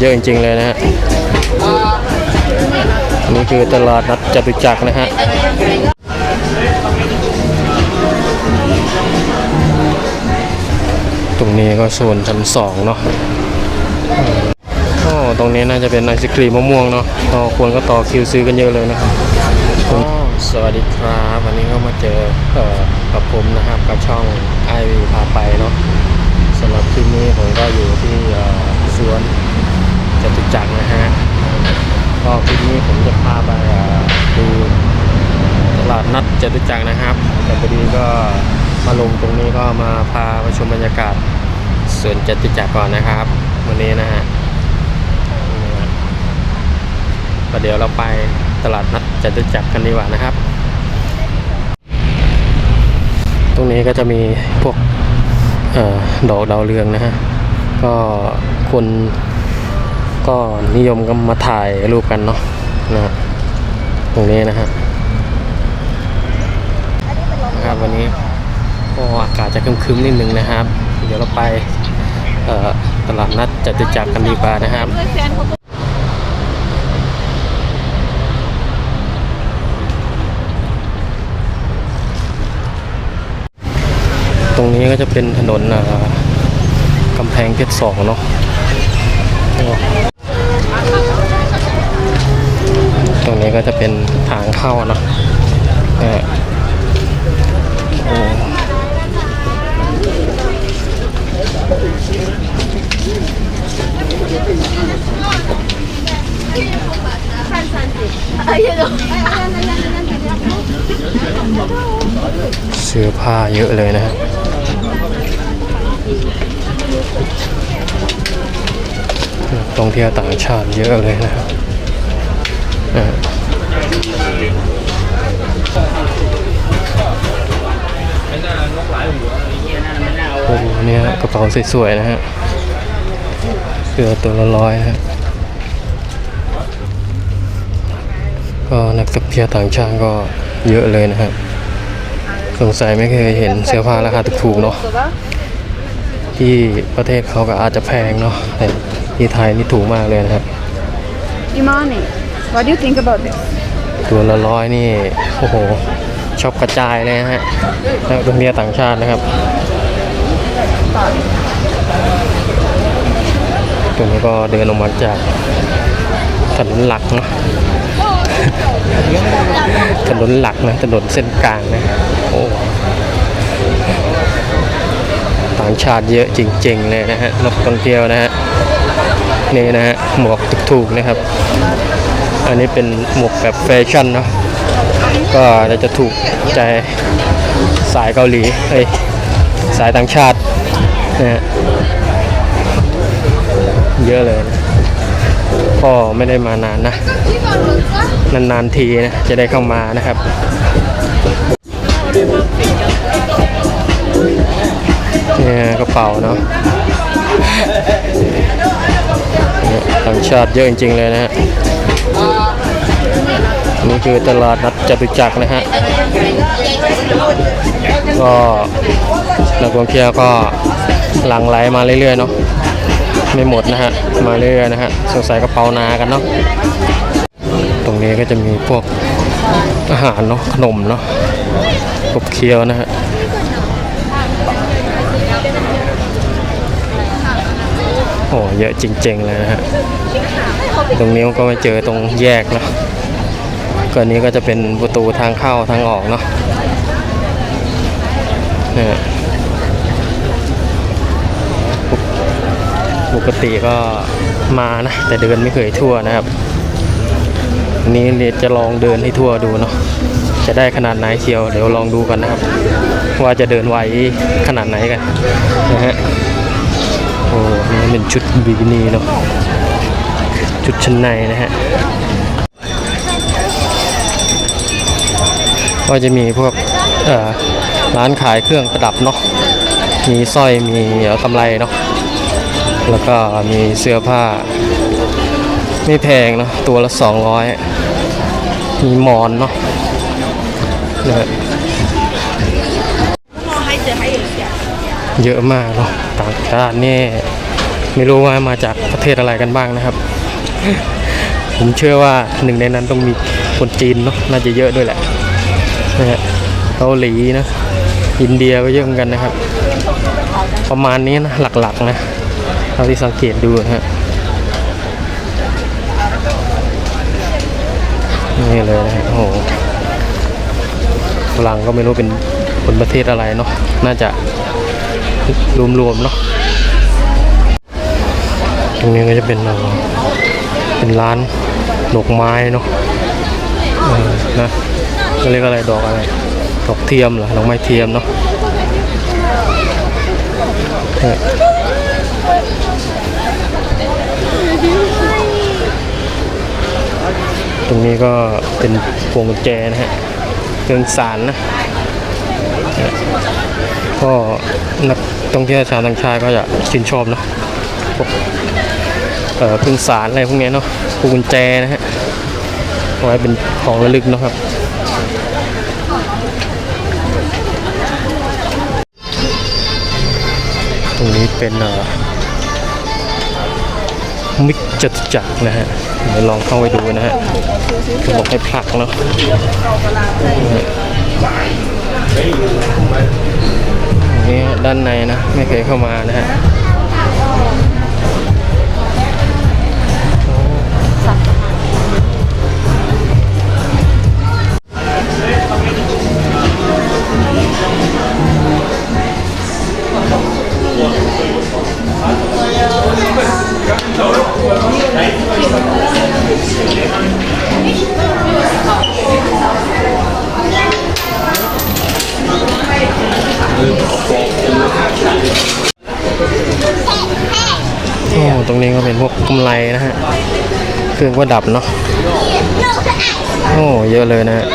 เยอะจริง ๆ เลยนะฮะนี่คือตลาดนัดจตุจักรนะฮะตรงนี้ก็โซนชั้นสองเนาะอ๋อตรงนี้น่าจะเป็นไอศครีมมะม่วงเนาะก็คนก็ต่อคิวซื้อกันเยอะเลยนะครับสวัสดีครับวันนี้ก็มาเจอเอ่อกับผมนะครับกับช่องไอวีพาไปเนาะสำหรับคลิปนี้ผมก็อยู่ที่สวน จตุจักรนะฮะก็คลิปนี้ผมจะพาไปเอ่อดูตลาดนัดจตุจักรนะครับแต่พอดีก็มาลงตรงนี้ก็มาพาไปชมบรรยากาศสวนจตุจักรก่อนนะครับ วันนี้นะฮะประเดี๋ยวเราไปตลาดนัดจตุจักรกันดีกว่านะครับ ตรงนี้ก็จะมีพวกออดอกดาวเรืองนะฮะก็คน ก็นิยมก็มาถ่ายรูปกันเนาะนะตรงนี้นะฮะนะครับวันนี้ก็อากาศจะคึมๆนิดนึงนะครับ เดี๋ยวเราไปตลาดนัดจตุจักรกันดีกว่านะครับตรงนี้ก็จะเป็นถนนกำแพงเพชรสองเนาะ ตรงนี้ก็จะเป็นทางเข้าเนาะเสื้อผ้าเยอะเลยนะฮะท่องเที่ยวต่างชาติเยอะเลยนะครับ โอ้โหเนี่ยกระเป๋าสวยๆนะฮะเสื้อตัวละร้อยนะฮะก็นักท่องเที่ยวต่างชาติก็เยอะเลยนะครับ สงสัยไม่เคยเห็นเสื้อผ้าราคาถูกๆเนาะที่ประเทศเขาก็อาจจะแพงเนาะแต่ที่ไทยนี่ถูกมากเลยนะครับ Imani, what do you think about this? ตัวละร้อยนี่โอ้โหช็อปกระจายเลยนะฮะนักท่องเที่ยต่างชาตินะครับตรงนี้ก็เดินออกมาจากถนนหลักนะถนนหลักนะถนนเส้นกลางนะโอ้ต่างชาติเยอะจริง ๆ เลยนะฮะนักท่องเที่ยวนะฮะนี่นะฮะหมวกถูกๆนะครับ อันนี้เป็นหมวกแบบแฟชั่นเนาะก็เราจะถูกใจสายเกาหลีเอ้ยสายต่างชาตินะฮะเยอะเลยนะก็ไม่ได้มานานนะ นานๆทีนะ จะได้เข้ามานะครับเนี่ยกระเป๋าเนาะต่างชาติเยอะจริง ๆ เลยนะฮะ นี่คือตลาดนัดจตุจักรนะฮะ ก็นักท่องเที่ยวก็หลั่งไหลมาเรื่อยๆเนาะ ไม่หมดนะฮะ มาเรื่อยๆนะฮะ สงสัยกระเป๋านากันเนาะ ตรงนี้ก็จะมีพวกอาหารเนาะ ขนมเนาะกบเคี้ยวนะฮะโอ้เยอะจริงๆเลยนะฮะ ตรงนี้ก็มาเจอตรงแยกเนาะ ก็นี้ก็จะเป็นประตูทางเข้าทางออกเนาะปกติก็มานะ แต่เดินไม่เคยทั่วนะครับอันนี้เรียจะลองเดินให้ทั่วดูเนาะจะได้ขนาดไหนเชียว เดี๋ยวลองดูกันนะครับ ว่าจะเดินไหวขนาดไหนกันนะฮะโอ้นี่เป็นชุดบิกินี่เนาะชุดชั้นในนะฮะ ก็จะมีพวกร้านขายเครื่องประดับเนาะมีสร้อยมีเกำไรเนาะแล้วก็มีเสื้อผ้า ไม่แพงเนาะตัวละ 200 มีหมอนเนาะนะฮะเยอะมากเนาะต่างชาตินี่ไม่รู้ว่ามาจากประเทศอะไรกันบ้างนะครับ ผมเชื่อว่าหนึ่งในนั้นต้องมีคนจีนเนาะน่าจะเยอะด้วยแหละ นะฮะเกาหลีนะ อินเดียก็เยอะเหมือนกันนะครับ ประมาณนี้นะหลักๆนะเท่าที่สังเกตดูนะฮะนี่เลยนะโอ้โหฝรั่งก็ไม่รู้เป็นคนประเทศอะไรเนาะน่าจะรวมๆเนาะตรงนี้ก็จะเป็นเป็นร้านดอกไม้เนาะเอ อนะก็เรียกอะไรดอกอะไร ดอกเทียมเหรอดอกไม้เทียมเนาะตรงนี้ก็เป็นพวงกุญแจนะฮะเครื่องสารนะก็นักท่องเที่ยวชาวต่างชาติก็จะชื่นชอบเนาะพวกเอ่อเครื่องสารอะไรพวกนี้เนาะพวงกุญแจนะฮะเอาไว้เป็นของระลึกเนาะครับ ตรงนี้เป็นมิกจตุจักรนะฮะเดี๋ยวลองเข้าไปดูนะฮะเขาบอกให้ผลักเนาะนี่ด้านในนะ ไม่เคยเข้ามานะฮะ นี้ก็เป็นพวกกำไรนะฮะ เครื่องประดับเนาะ โอ้เยอะเลยนะฮะ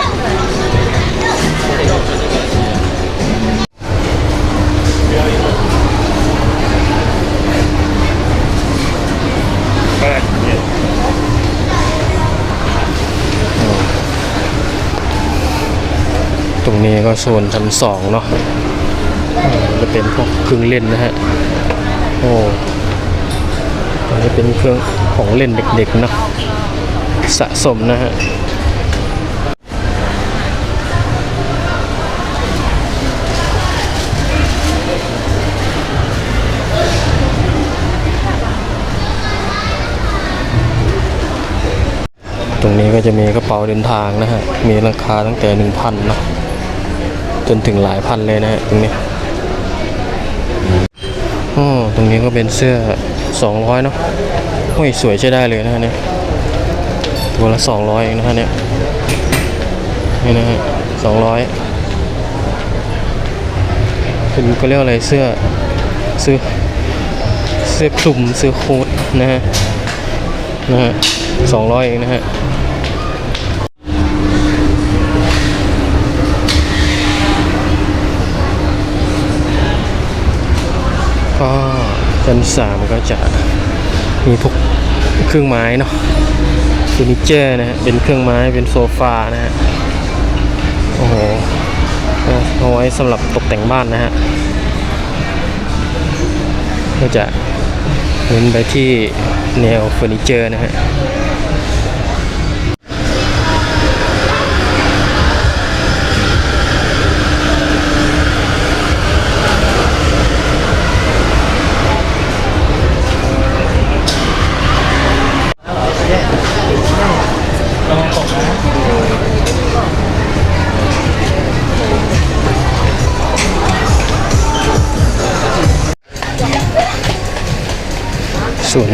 ตรงนี้ก็โซนชั้นสองเนาะจะเป็นพวกเครื่องเล่นนะฮะ โอ้ นี้เป็นเครื่องของเล่นเด็กๆนะสะสมนะฮะตรงนี้ก็จะมีกระเป๋าเดินทางนะฮะ มีราคาตั้งแต่หนึ่งพันนะ จนถึงหลายพันเลยนะฮะตรงนี้ อ๋อตรงนี้ก็เป็นเสื้อ 200 เนาะโอ้ยสวยใช้ได้เลยนะฮะเนี่ยตัวละ 200 เองนะฮะเนี่ยนี่นะฮะ200เป็นก็เรียกอะไรเสื้อเสื้อเสื้อคลุมเสื้อโค้ทนะฮะนะฮะ200 เองนะฮะ ก็ ชั้นสามก็จะมีพวกเครื่องไม้เนาะเฟอร์นิเจอร์นะฮะเป็นเครื่องไม้เป็นโซฟานะฮะโอ้โหเอาไว้สำหรับตกแต่งบ้านนะฮะก็จะเน้นไปที่แนวเฟอร์นิเจอร์นะฮะ ส่วน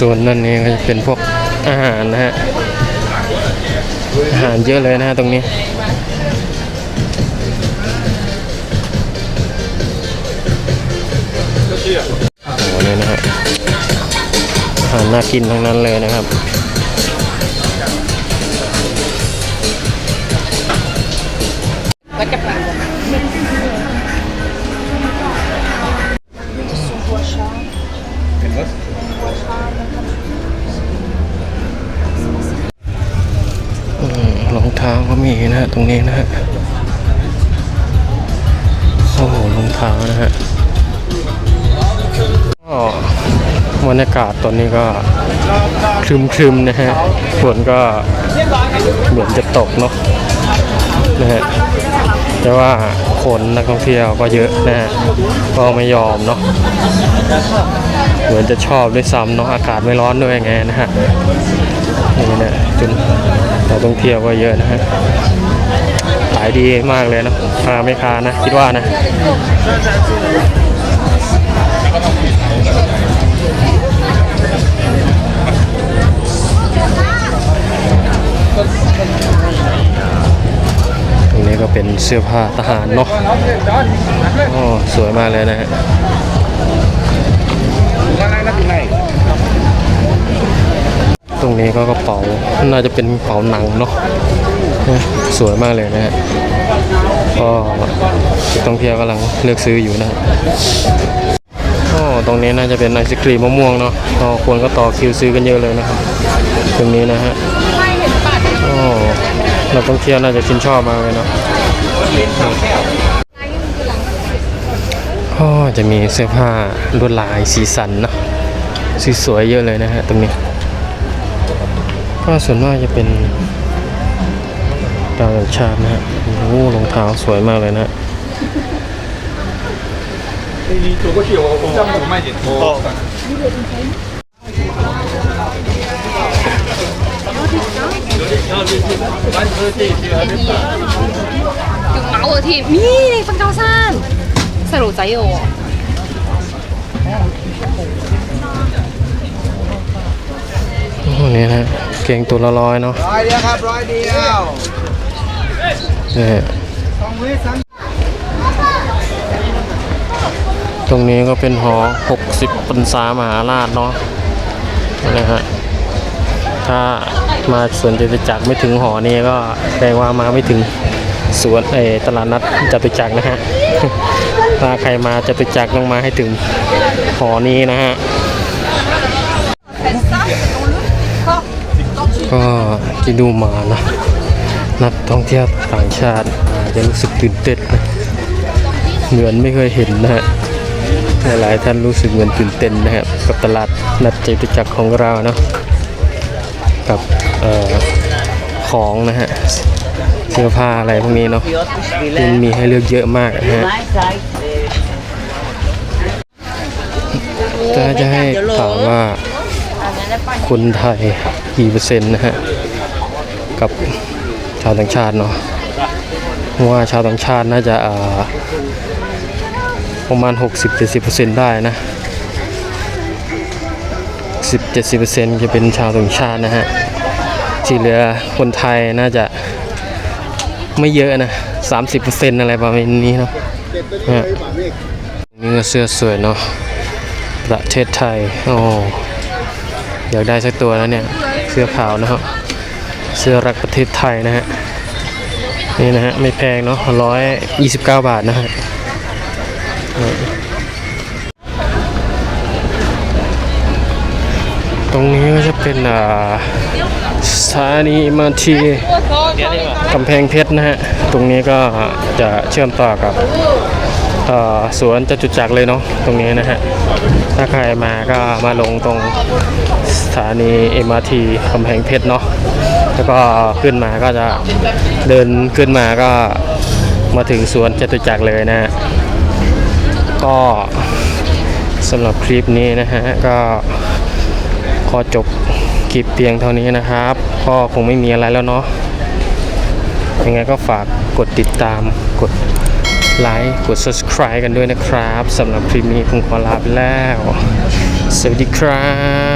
ส่วนนั่นนี่ก็จะเป็นพวกอาหารนะฮะอาหารเยอะเลยนะฮะตรงนี้โอ้โหนี่นะฮะอาหารน่ากินทั้งนั้นเลยนะครับ รองเท้าก็มีนะฮะตรงนี้นะฮะโอ้โหรองเท้านะฮะก็บรรยากาศตอนนี้ก็ครึมครึมๆนะฮะฝนก็เหมือนจะตกเนาะนะฮะแต่ว่าคนนักท่องเที่ยวก็เยอะนะฮะก็ไม่ยอมเนาะ เหมือนจะชอบด้วยซ้ำเนาะอากาศไม่ร้อนด้วยไงนะฮะนี่นะจุนนักท่องเที่ยวก็เยอะนะฮะขายดีมากเลยนะคาไม่คานะ คิดว่านะตรงนี้ก็เป็นเสื้อผ้าทหารเนาะอ๋อสวยมากเลยนะฮะ รงนี้ก็กระเป๋า น่าจะเป็นกระเป๋าหนังเนาะสวยมากเลยนะฮะก็ท่องเที่ยวกำลังเลือกซื้ออยู่นะฮะอ๋อตรงนี้น่าจะเป็นไอศครีมมะม่วงเนาะก็ควนก็ต่อคิวซื้อกันเยอะเลยนะครับตรงนี้นะฮะโอ้นักท่องเที่ยวน่าจะชื่นชอบมากเลยเนาะก็จะมีเสื้อผ้าลวดลายสีสันเนาะสวยๆเยอะเลยนะฮะตรงนี้ ก็ส่วนมากจะเป็นดาวแห่งชาตินะฮะโอ้รองเท้าสวยมากเลยนะอยู่เมาส์ทีนี่ในฟังเกาซ่านสรุปใจโอโอ้โหเนี่ยนะ เก่งตัวละร้อยเนาะร้อยเดียวครับร้อยเดียวนี่ฮะสองวิสามตรงนี้ก็เป็นหอ 60พรรษามหาราชเนาะนะฮะถ้ามาสวนจตุจักรไม่ถึงหอนี้ก็แปลว่ามาไม่ถึงสวนเออตลาดนัดจตุจักรนะฮะถ้าใครมาจตุจักรต้องมาให้ถึงหอนี้นะฮะ ก็ที่ดูมานะนักท่องเที่ยวต่างชาติอาจจะรู้สึกตื่นเต้นเหมือนไม่เคยเห็นนะฮะหลายท่านรู้สึกเหมือนตื่นเต้นนะครับกับตลาดนัดจตุจักรของเราเนาะกับออของนะฮะเสื้อผ้าอะไรพวกนี้เนาะมันมีให้เลือกเยอะมากนะฮะถ้าจะให้ถามว่าคนไทย กี่เปอร์เซ็นต์นะฮะกับชาวต่างชาติเนาะว่าชาวต่างชาติน่าจะประมาณ 60-70%ได้นะ 10-70%จะเป็นชาวต่างชาตินะฮะที่เหลือคนไทยน่าจะไม่เยอะนะ 30%อะไรประมาณนี้เนาะนี่ก็เสื้อสวยเนาะประเทศไทย โอ้ อยากได้สักตัวแล้วเนี่ย สื้อขาวนะครับ เสื้อรักประเทศไทยนะฮะนี่นะฮะไม่แพงเนาะ129บเก้าบาทนะฮะตรงนี้ก็จะเป็นอ่าสถานีมาทีกำแพงเพชรนะฮะ ตรงนี้ก็จะเชื่อมต่อกับอ่อสวนจตุจักรเลยเนาะตรงนี้นะฮะ ถ้าใครมาก็มาลงตรง สถานี MRT กำแพงเพชรเนาะแล้วก็ขึ้นมาก็จะเดินขึ้นมาก็มาถึงสวนจตุจักรเลยนะฮะก็สำหรับคลิปนี้นะฮะ ก็ขอจบคลิปเพียงเท่านี้นะครับ ก็คงไม่มีอะไรแล้วเนาะยังไงก็ฝากกดติดตามกดไลค์กด subscribe กันด้วยนะครับสำหรับคลิปนี้ผมขอลาไปแล้ว สวัสดีครับ